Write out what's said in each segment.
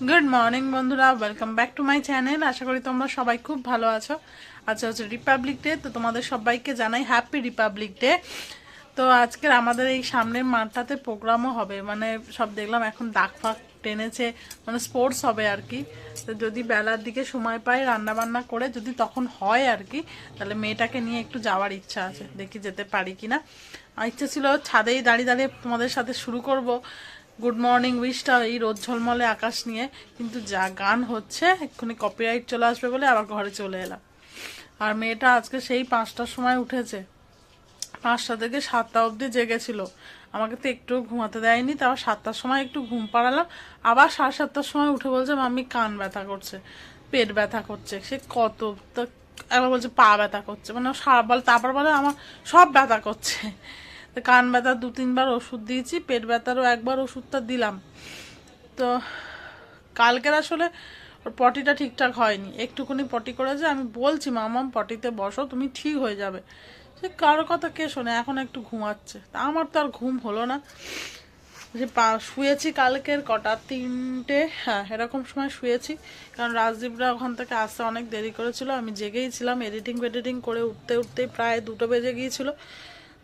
Good morning বন্ধুরা। Welcome back to my channel আশা করি তোমরা সবাই খুব ভালো আছো। আচ্ছা হচ্ছে রিপাবলিক ডে তো তোমাদের সবাইকে জানাই হ্যাপি রিপাবলিক ডে তো আজকের আমাদের এই সামনের মাঠটাতে প্রোগ্রামও হবে। মানে সব দেখলাম এখন ডাক ফাঁক টেনেছে। মানে স্পোর্টস হবে আর কি। তো যদি বেলার দিকে সময় পাই রান্না বান্না করে, যদি তখন হয় আর কি, তাহলে মেয়েটাকে নিয়ে একটু যাওয়ার ইচ্ছা আছে। দেখি যেতে পারি কিনা। আর ইচ্ছা ছিল ছাদেই দাঁড়িয়ে দাঁড়িয়ে তোমাদের সাথে শুরু করব। গুড মর্নিং উইশটা এই রোদ ঝলমলে আকাশ নিয়ে। কিন্তু যা গান হচ্ছে, এক্ষুনি কপিরাইট চলে আসবে বলে আবার ঘরে চলে এলাম। আর মেয়েটা আজকে সেই পাঁচটার সময় উঠেছে। পাঁচটা থেকে সাতটা অবধি জেগেছিল। আমাকে তো একটু ঘুমাতে দেয়নি তারপর সাতটার সময় একটু ঘুম পাড়ালাম। আবার সাড়ে সাতটার সময় উঠে বলছে, মাম্মি, কান ব্যথা করছে, পেট ব্যথা করছে। সে কত একবার বলছে, পা ব্যথা করছে। মানে সারা বল তারপর বলে, আমার সব ব্যথা করছে। কান ব্যথা দু তিনবার ওষুধ দিয়েছি, পেট ব্যথারও একবার ওষুধটা দিলাম। তো কালকের আসলে ওর পটিটা ঠিকঠাক হয়নি। একটুখানি পটি করেছে, আমি বলছি, মামাম, পটিতে বসো, তুমি ঠিক হয়ে যাবে। সে কারও কথা কে শোনে, এখন একটু ঘুমাচ্ছে। তা আমার তো আর ঘুম হলো না। যে পা, শুয়েছি কালকের কটা, তিনটে হ্যাঁ এরকম সময় শুয়েছি। কারণ রাজদীপরা ওখান থেকে আসতে অনেক দেরি করেছিল। আমি জেগেই ছিলাম এডিটিং ফেডিটিং করে উঠতে, উঠতেই প্রায় দুটো বেজে গিয়েছিল।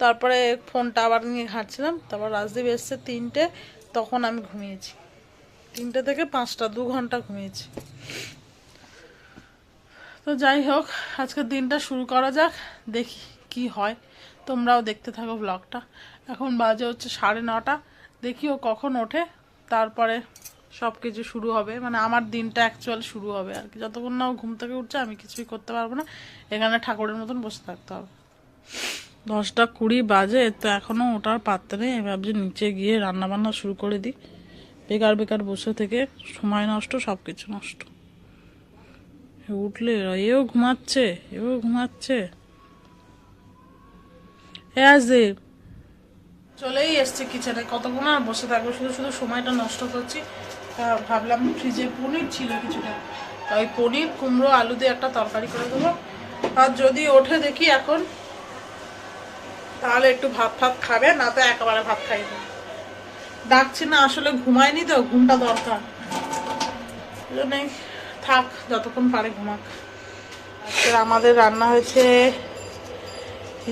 তারপরে ফোনটা আবার নিয়ে ঘাঁটছিলাম, তারপর রাজদীপ এসছে তিনটে, তখন আমি ঘুমিয়েছি। তিনটে থেকে পাঁচটা, দু ঘণ্টা ঘুমিয়েছি। তো যাই হোক, আজকের দিনটা শুরু করা যাক, দেখি কি হয়। তোমরাও দেখতে থাকো ব্লগটা এখন বাজে হচ্ছে সাড়ে নটা, দেখি ও কখন ওঠে, তারপরে সব কিছু শুরু হবে। মানে আমার দিনটা অ্যাকচুয়াল শুরু হবে আর কি। যতক্ষণ না ও ঘুম থেকে উঠছে, আমি কিছুই করতে পারব না। এখানে ঠাকুরের মতন বসে থাকতে হবে। দশটা কুড়ি বাজে, তো এখনও ওটার পাত্তা নেই। ভাবছি নিচে গিয়ে রান্না বান্না শুরু করে দিই। বেকার বেকার বসে থেকে সময় নষ্ট সব কিছু নষ্ট উঠলে, এও ঘুমাচ্ছে এও ঘুমাচ্ছে। চলেই এসছে কিচেনে কতক্ষণ আর বসে থাকব? শুধু শুধু সময়টা নষ্ট করছি। ভাবলাম ফ্রিজে পনির ছিল কিছুটা। ওই পনির, কুমড়ো, আলু দিয়ে একটা তরকারি করে দেবো। আর যদি ওঠে দেখি এখন তাহলে একটু ভাত ফাত খাবে, না তো একেবারে ভাত খাইবে। ডাকছি না, আসলে ঘুমায়নি তো, ঘুমটা দরকার। থাক, যতক্ষণ পারে ঘুমাক। আজকে আমাদের রান্না হয়েছে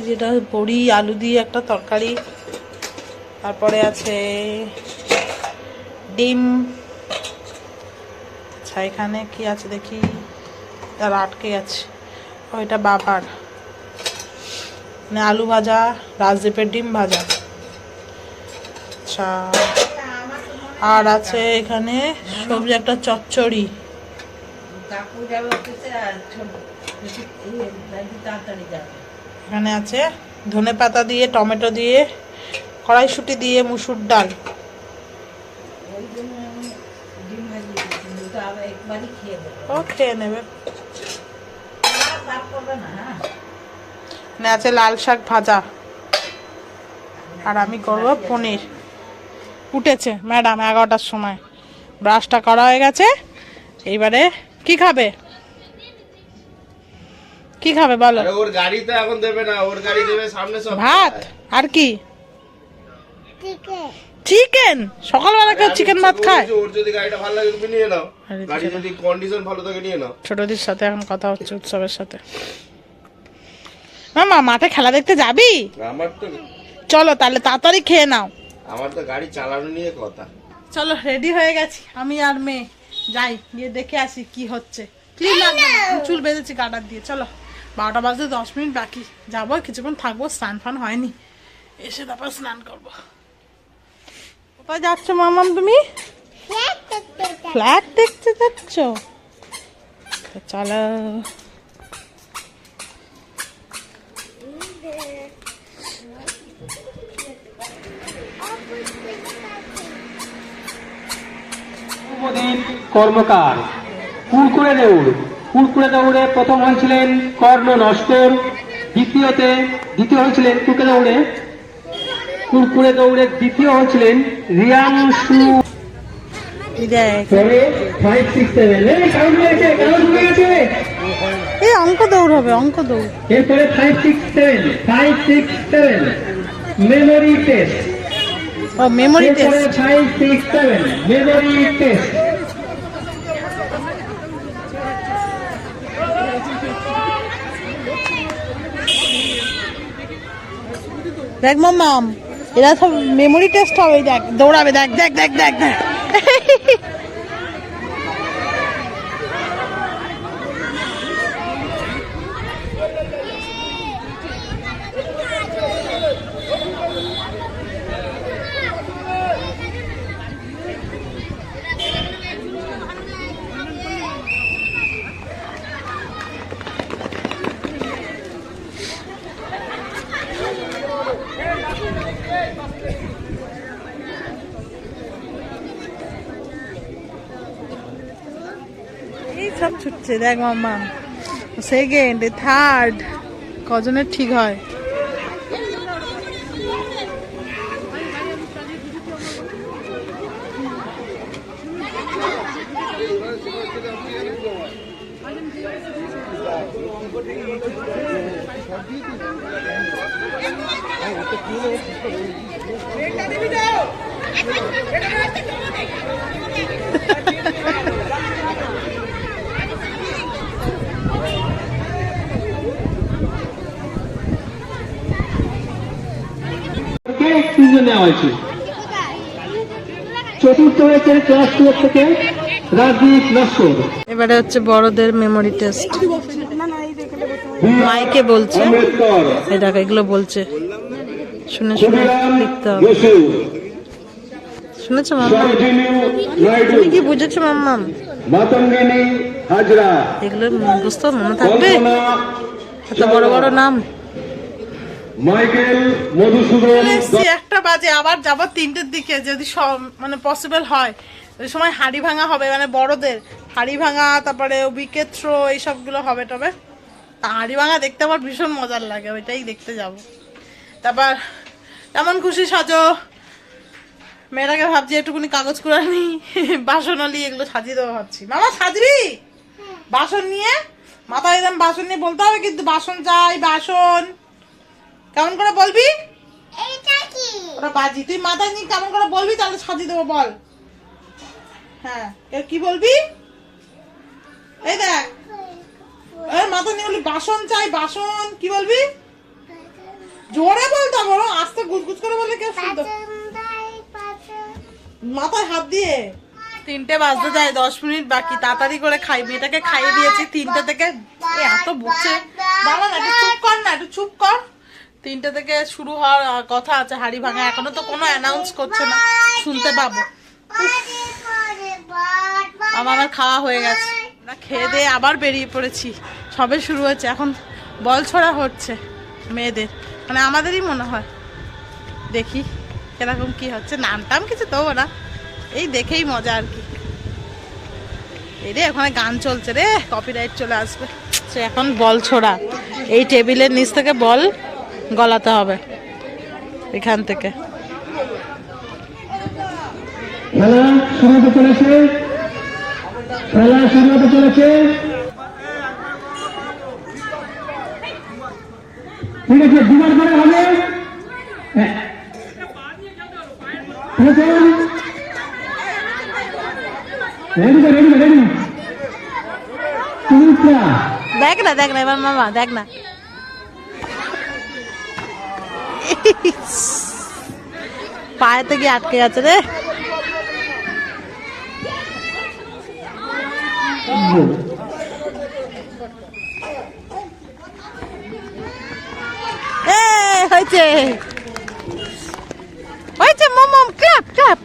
যেটা বড়ি, আলু দিয়ে একটা তরকারি। তারপরে আছে ডিম। আচ্ছা এখানে কি আছে দেখি? তার আটকে আছে। ওইটা বাবার। মানে আলু ভাজা রাজদীপের ডিম ভাজা। আচ্ছা আর আছে এখানে সবজি, একটা চচ্চড়ি। এখানে আছে ধনে পাতা দিয়ে, টমেটো দিয়ে, কড়াইশুটি দিয়ে মুসুর ডাল। ও, খেয়ে নেবে। না? এখানে আছে লাল শাক ভাজা। আর আমি করব পনির। উঠেছে ম্যাডাম এগারোটার সময়। ব্রাশটা করা হয়ে গেছে। এইবারে কি খাবে? কি খাবে বলো? ওর গাড়ি তো এখন দেবে না ওর গাড়ি দেবে সামনে সব। ভাত? আর কি? চিকেন। সকালবেলা কেউ চিকেন ভাত খায়। ওর যদি গাড়িটা ভালো লাগে তুমি নিয়ে নাও। গাড়ি যদি কন্ডিশন ভালো থাকে নিয়ে নাও। ছোটদের সাথে এখন কথা হচ্ছে উৎসবের সাথে। মামা মাঠে খেলা দেখতে যাবি? আমার তো চলো তাহলে তাড়াতাড়ি খেয়ে নাও। আমার তো গাড়ি চালানো নিয়ে কথা। চলো রেডি হয়ে গেছি। আমি আর মেয়ে। যাই গিয়ে দেখে আসি কি হচ্ছে। আমি চুল বেঁধেছি কাটার দিয়ে। চলো বারোটা বাজতে দশ মিনিট বাকি। যাব কিছুক্ষণ থাকব স্নান ফান হয়নি। এসে তারপর স্নান করব। কোথায় যাচ্ছ মামাম তুমি? ফ্ল্যাট দেখতে যাচ্ছ। চলো। কর্মকার। কুরকুরে দেউড়। কুরকুরে দৌড়ে প্রথম হয়েছিলেন কর্ণ নস্কর দ্বিতীয়তে দ্বিতীয় হয়েছিলেন কুরকুরে দৌড়ে কুরকুরে দৌড়ে দ্বিতীয় হয়েছিলেন Riyanshu five six seven count হয়েছে কাউন্ট হয়ে গেছে। এ অঙ্ক দৌড় হবে অঙ্ক দৌড়। এরপরে five six seven five six seven memory test ও memory test five six seven memory test দেখ মাম এরা সব মেমোরি টেস্ট হবে দেখ দৌড়াবে দেখ দেখ দেখ দেখ দেখ। সব ছুটছে। দেখ মাম্মা সেকেন্ড থার্ড কজনের ঠিক হয়? তিনজন নেওয়া হয়েছে। চতুর্থ হয়েছে ক্লাস টু থেকে রাজদীপ নস্কর এবারে হচ্ছে বড়দের মেমোরি টেস্ট মাইকে বলছে। এই দেখো এগুলো বলছে। শুনে শুনে লিখতে হবে। শুনেছো মাম্মা? তুমি কি বুঝেছ মাম্মাম মাতঙ্গিনী হাজরা। এগুলো বুঝতে মনে থাকবে? এত বড় বড় নাম। মাইকেল মধুসূদন একটা বাজে আবার যাব তিনটের দিকে যদি সব- মানে পসিবল হয়। ওই সময় হাড়ি ভাঙা হবে মানে বড়দের। হাড়ি ভাঙা তারপরে উইকেট থ্রো এইসবগুলো হবে তবে। তা হাড়ি ভাঙা দেখতে আমার ভীষণ মজার লাগে ওইটাই দেখতে যাব। তারপর কেমন খুশি সাজো? মেয়েটাকে ভাবছি একটুকুনি কাগজ করে নি বাসন অলি এগুলো সাজিয়ে দেবো ভাবছি। মামা সাজবি? বাসন নিয়ে? মাথায় একদম বাসন নিয়ে বলতে হবে কিন্তু বাসন চাই বাসন। কেমন করে বলবি? ওটা বাজি। তুই মাথায় নিয়ে কেমন করে বলবি তাহলে সাজিয়ে দেবো বল। হ্যাঁ এর কি বলবি? এই দেখ। এর মাথা নিয়ে বলবি বাসন চাই বাসন। কি বলবি? জোরে বলতে হবে বলো আস্তে গুজগুজ করে বলে কেউ শুনতে? মাথায় হাত দিয়ে। তিনটে বাজতে যায় দশ মিনিট বাকি। তাড়াতাড়ি করে খাই। মেয়েটাকে খাইয়ে দিয়েছি তিনটে থেকে। এত বকছে দাঁড়া না একটু চুপ কর না একটু চুপ কর। তিনটে থেকে শুরু হওয়ার কথা আছে, হাড়ি ভাঙা। এখনও তো কোনো অ্যানাউন্স করছে না। শুনতে পাবো। আমার খাওয়া হয়ে গেছে। আমরা খেয়ে দিয়ে আবার বেরিয়ে পড়েছি। সবে শুরু হয়েছে। এখন বল ছড়া হচ্ছে মেয়েদের। মানে আমাদেরই মনে হয়। দেখি কীরকম কি হচ্ছে। নাম টাম কিছু তো ওরা এই দেখেই মজা আর কি। এই রে, ওখানে গান চলছে রে। কপিরাইট চলে আসবে। সে এখন বল ছোড়া। এই টেবিলের নিচ থেকে বল গলাতে হবে এখান থেকে। খেলা শুরু হতে চলেছে। খেলা শুরু হতে চলেছে। ঠিক আছে দুবার করে হবে। হ্যাঁ। ঠিক আছে রেডি তো। রেডি রেডি সুমিত্রা দেখ না দেখ না এবার মামা দেখ না। পায়েতে গিয়ে আটকে গেছে রে। হয়েছে। হয়েছে মম ক্লাপ ক্লাপ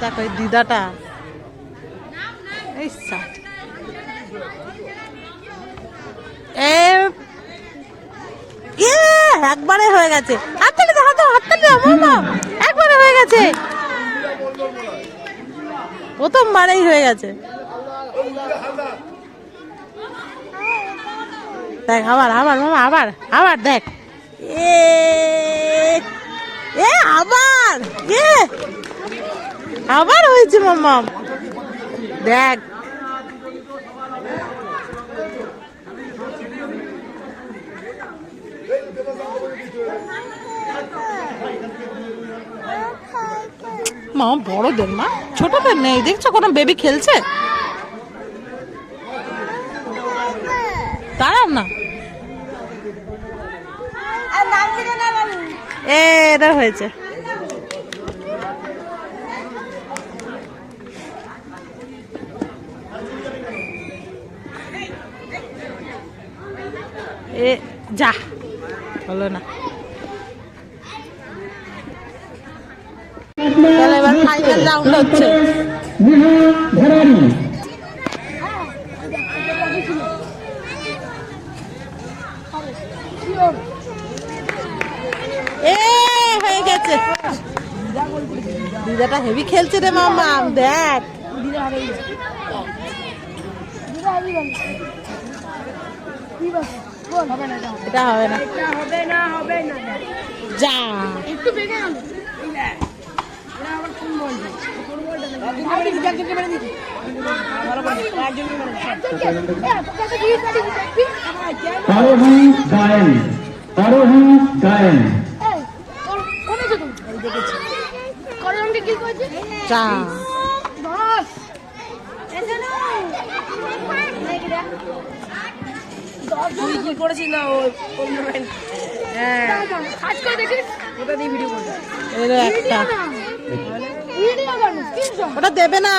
দেখো দিদাটা এই সাট এ ইয়ে, একবারে হয়ে গেছে। হাততালি দাও হাত হাততালি দাও একবারে হয়ে গেছে। প্রথমবারেই হয়ে গেছে। দেখ আবার আবার মামা আবার আবার দেখ। এ এ আবার এ আবার হয়েছে মামা দেখ। মা বড়দের মা। ছোটদের নেই। দেখছ কোনো বেবি খেলছে? দাঁড়াও না। এ এটা হয়েছে। এ যা। হলো না। ফাইনাল রাউন্ড হচ্ছে। এ হয়ে গেছে। দিদাটা হেভি খেলছে রে মামা দেখ। এটা হবে না। হবে না হবে না। যা। একটু বেগে আরোহী গায়েন আরোহী গায়েন। যা তুই কি করেছিস না ও টুর্নামেন্ট হ্যাঁ। ওটা দিয়ে ভিডিও করবে। একটা ওটা দেবে না।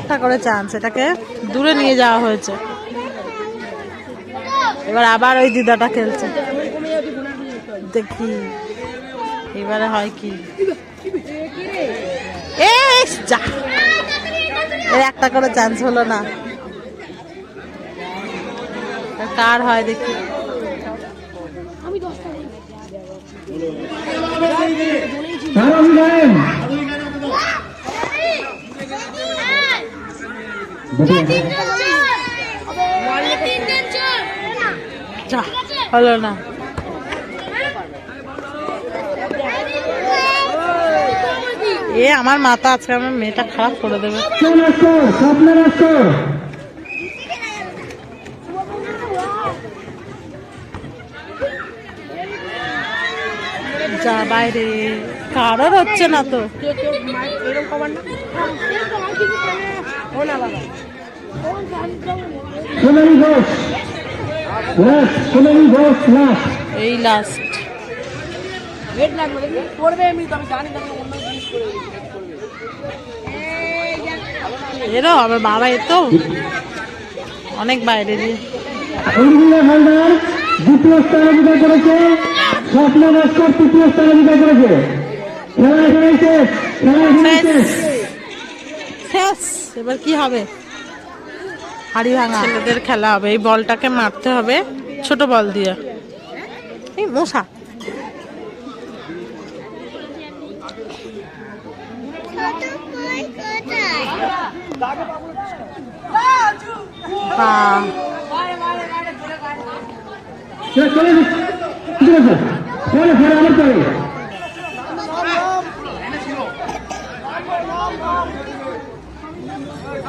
একটা করে চান্স এটাকে দূরে নিয়ে যাওয়া হয়েছে। এবার আবার ওই দিদাটা খেলছে। দেখি, এবারে হয় কি? এর একটা করে চান্স হলো না। কার হয় দেখি। আরোহী গায়েন দেখি যা হলো না এ, আমার মাথা আজকে আমার মেয়েটা খারাপ করে দেবে। যা বাইরে, কারোর হচ্ছে না তো। এরকম খবর না ও না সোনালী ঘোষ লাস্ট সোনালী ঘোষ লাস্ট এই লাস্ট ওয়েট লাগবে করবে এমনি তো জানি না অন্য জিনিস করবে এরও আমার বাবা এ তো অনেক বাইরে দিয়ে উর্মিলা হালদার দ্বিতীয় স্থান করেছে। স্বপ্ন নস্কর তৃতীয় স্থান অধিকার করেছে। খেলা খেলা শেষ এবার কি হবে? হাড়ি ভাঙা। ছেলেদের খেলা হবে এই বলটাকে মারতে হবে ছোট বল দিয়ে। এই মশা। হ্যাঁ চলে চলে ঠিক আছে পরে পরে আবার পরে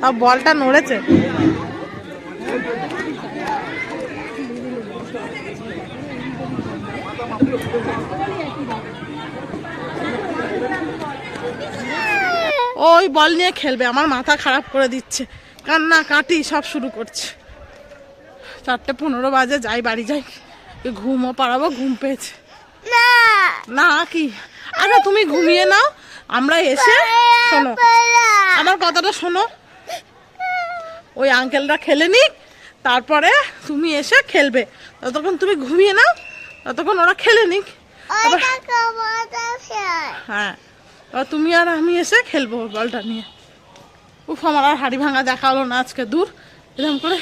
তাও বলটা নড়েছে। ওই বল নিয়ে খেলবে আমার মাথা খারাপ করে দিচ্ছে। কান্না কাটি সব শুরু করছে। চারটে পনেরো বাজে যাই বাড়ি যাই। ঘুমও পাড়াবো ঘুম পেয়েছে। না। কি? আচ্ছা তুমি ঘুমিয়ে নাও আমরা এসে শোনো। আমার কথাটা শোনো। ওই আঙ্কেলরা খেলে নিক তারপরে তুমি এসে খেলবে। ততক্ষণ তুমি ঘুমিয়ে নাও ততক্ষণ ওরা খেলে নিক। হ্যাঁ এবার তুমি আর আমি এসে খেলব বলটা নিয়ে। উফ আমার আর হাড়ি ভাঙা দেখা হলো না আজকে দূর। এরকম করে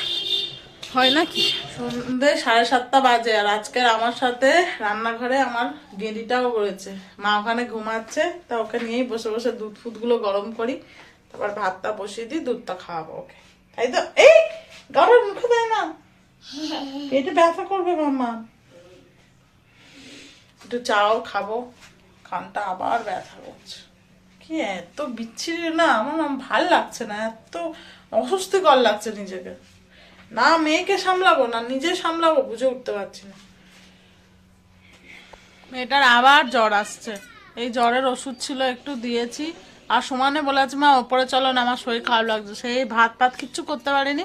হয় নাকি? সন্ধ্যে সাড়ে সাতটা বাজে আর আজকের আমার সাথে রান্নাঘরে আমার গেঁড়িটাও করেছে মা ওখানে ঘুমাচ্ছে তা ওকে নিয়েই বসে বসে দুধ ফুটগুলো গরম করি তারপর ভাতটা বসিয়ে দিই দুধটা খাওয়াবো ওকে। তাই তো এই, গরম মুখে দেয় না। পেটে ব্যথা করবে মাম্মা একটু চাও, খাব। কানটা আবার ব্যথা করছে। কি এত বিচ্ছিরি না, আমার ভালো না, এত অস্বস্তিকর লাগছে নিজেকে। না মেয়েকে সামলাবো, না নিজে সামলাবো, বুঝে উঠতে পারছি না। মেয়েটার আবার জ্বর আসছে। এই জ্বরের ওষুধ ছিল, একটু দিয়েছি। আর সমানে বলে আছে, মা, ওপরে চলো না, আমার শরীর খারাপ লাগছে। সেই ভাত পাত কিচ্ছু করতে পারিনি।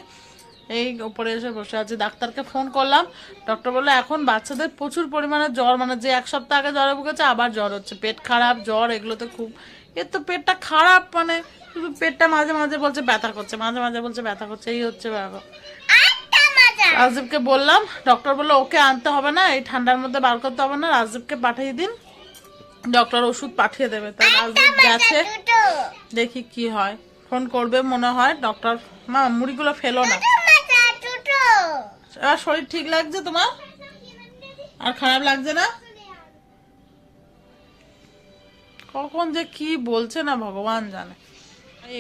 এই ওপরে এসে বসে আছে। ডাক্তারকে ফোন করলাম। ডক্টর বলল, এখন বাচ্চাদের প্রচুর পরিমাণে জ্বর মানে যে এক সপ্তাহ আগে জ্বরে ভুগেছে, আবার জ্বর হচ্ছে। পেট খারাপ, জ্বর, এগুলোতে খুব এর তো পেটটা খারাপ মানে শুধু পেটটা মাঝে মাঝে বলছে, ব্যথা করছে, মাঝে মাঝে বলছে, ব্যথা করছে। এই হচ্ছে ব্যাপার। রাজদীপকে বললাম ডক্টর বলল, ওকে আনতে হবে না, এই ঠান্ডার মধ্যে বার করতে হবে না রাজদীপকে পাঠিয়ে দিন। ডক্টর ওষুধ পাঠিয়ে দেবে। তাই রাজদীপ গেছে। দেখি কি হয়। ফোন করবে মনে হয় ডক্টর মা মুড়িগুলো ফেলো না। এবার শরীর ঠিক লাগছে তোমার? আর খারাপ লাগছে না? কখন যে কি বলছে না ভগবান জানে।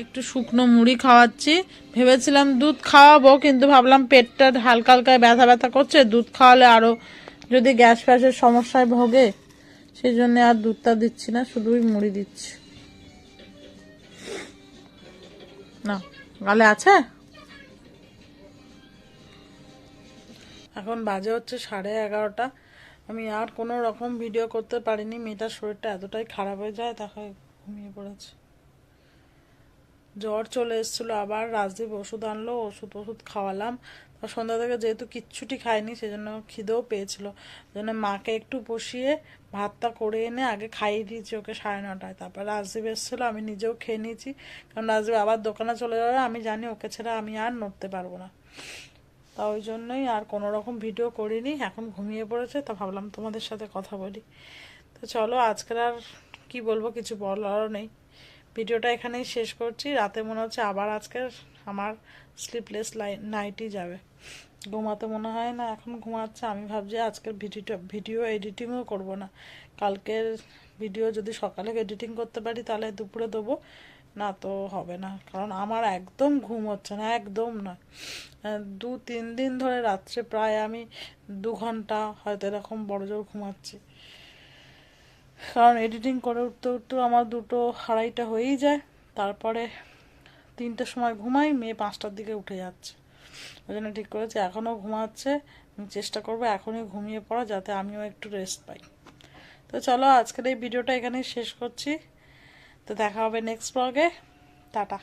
একটু শুকনো মুড়ি খাওয়াচ্ছি। ভেবেছিলাম দুধ খাওয়াবো কিন্তু ভাবলাম পেটটা হালকা হালকা ব্যথা ব্যথা করছে। দুধ খাওয়ালে আরও যদি গ্যাস ফ্যাসের সমস্যায় ভোগে। সেই জন্য আর দুধটা দিচ্ছি না, শুধুই মুড়ি দিচ্ছি। না, গালে আছে? এখন বাজে হচ্ছে সাড়ে এগারোটা। আমি আর কোনো রকম ভিডিও করতে পারিনি, মেয়েটার শরীরটা এতটাই খারাপ হয়ে যায়, তাকে ঘুমিয়ে পড়েছে। জ্বর চলে এসেছিল, আবার রাজদীপ ওষুধ আনলো, ওষুধ ওষুধ খাওয়ালাম। সন্ধ্যা থেকে যেহেতু কিচ্ছুটি খাইনি সেজন্য খিদেও পেয়েছিল। জন্য মাকে একটু বসিয়ে ভাতটা করে এনে আগে খাইয়ে দিয়েছি ওকে সাড়ে নটায়। তারপর রাজদীপ এসেছিল, আমি নিজেও খেয়ে নিয়েছি। কারণ রাজদীপ আবার দোকানে চলে যাবে, আমি জানি ওকে ছাড়া আমি আর নড়তে পারব না। তা ওই জন্যই আর কোনো রকম ভিডিও করিনি, এখন ঘুমিয়ে পড়েছে, তা ভাবলাম তোমাদের সাথে কথা বলি। তো চলো, আজকের আর কি বলব, কিছু বলারও নেই। ভিডিওটা এখানেই শেষ করছি, রাতে মনে হচ্ছে আবার আজকের আমার স্লিপলেস নাইটই যাবে। ঘুমাতে মনে হয় না, এখন ঘুমাচ্ছে। আমি ভাবছি আজকের ভিডিওটা, ভিডিও এডিটিংও করব না। কালকের ভিডিও যদি সকালে এডিটিং করতে পারি, তাহলে দুপুরে দেবো। না তো হবে না, কারণ আমার একদম ঘুম হচ্ছে না, একদম না দু, তিন দিন ধরে রাত্রে প্রায় আমি দু ঘণ্টা হয়তো এরকম বড় জোর ঘুমাচ্ছি। কারণ এডিটিং করে উঠতে উঠতে আমার দুটো আড়াইটা হয়েই যায়। তারপরে তিনটের সময় ঘুমাই, মেয়ে পাঁচটার দিকে উঠে যাচ্ছে। ওই জন্য ঠিক করেছি। এখনও ঘুমাচ্ছে। আমি চেষ্টা করব এখনই ঘুমিয়ে পড়া যাতে আমিও একটু রেস্ট পাই। তো চলো আজকের এই ভিডিওটা এখানেই শেষ করছি। তো দেখা হবে নেক্সট ব্লগে টাটা।